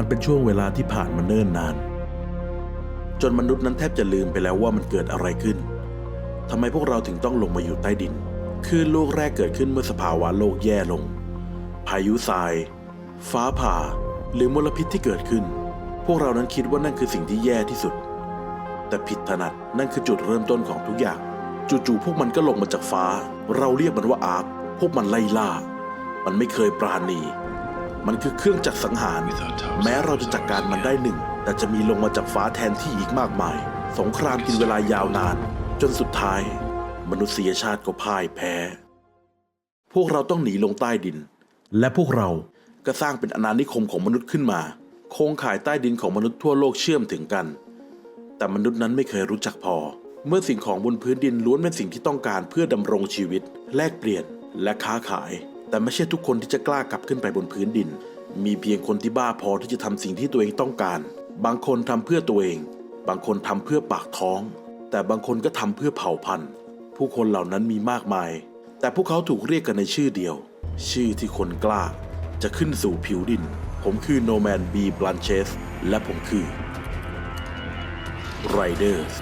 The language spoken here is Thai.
มันเป็นช่วงเวลาที่ผ่านมาเนิ่นนาน จนมนุษย์นั้นแทบจะลืมไปแล้วว่ามันเกิดอะไรขึ้นทำไมพวกเราถึงต้องลงมาอยู่ใต้ดินคลื่นลูกแรกเกิดขึ้นเมื่อสภาวะโลกแย่ลง พายุทราย ฟ้าผ่า หรือมลพิษที่เกิดขึ้น พวกเรานั้นคิดว่านั่นคือสิ่งที่แย่ที่สุด แต่ผิดถนัดนั่นคือจุดเริ่มต้นของทุกอย่าง จู่ๆพวกมันก็ลงมาจากฟ้า เราเรียกมันว่าอาร์พวกมันไล่ล่า มันไม่เคยปราณี มันคือเครื่องจักรสังหาร แม้เราจะจัดกการมันได้หนึ่ง แต่จะมีลงมาจากฟ้าแทนที่อีกมากมาย สงครามกินเวลายาวนาน จนสุดท้าย มนุษยชาติก็พ่ายแพ้ พวกเราต้องหนีลงใต้ดิน และพวกเราก็สร้างเป็นอาณานิคมของมนุษย์ขึ้นมา โครงข่ายใต้ดินของมนุษย์ทั่วโลกเชื่อมถึงกัน แต่มนุษย์นั้นไม่เคยรู้จักพอ เมื่อสิ่งของบนพื้นดินล้วนเป็นสิ่งที่ต้องการเพื่อดำรงชีวิต แลกเปลี่ยนและค้าขาย แต่ไม่ใช่ทุกคนที่จะกล้ากลับขึ้นไปบนพื้นดิน มีเพียงคนที่บ้าพอที่จะทำสิ่งที่ตัวเองต้องการ บางคนทำเพื่อตัวเอง บางคนทำเพื่อปากท้อง แต่บางคนก็ทำเพื่อเผ่าพันธุ์ ผู้คนเหล่านั้นมีมากมาย แต่พวกเขาถูกเรียกกันในชื่อเดียว ชื่อที่คนกล้า จะขึ้นสู่ผิวดิน ผมคือโนแมนบีบลันเชสและผมคือ Riders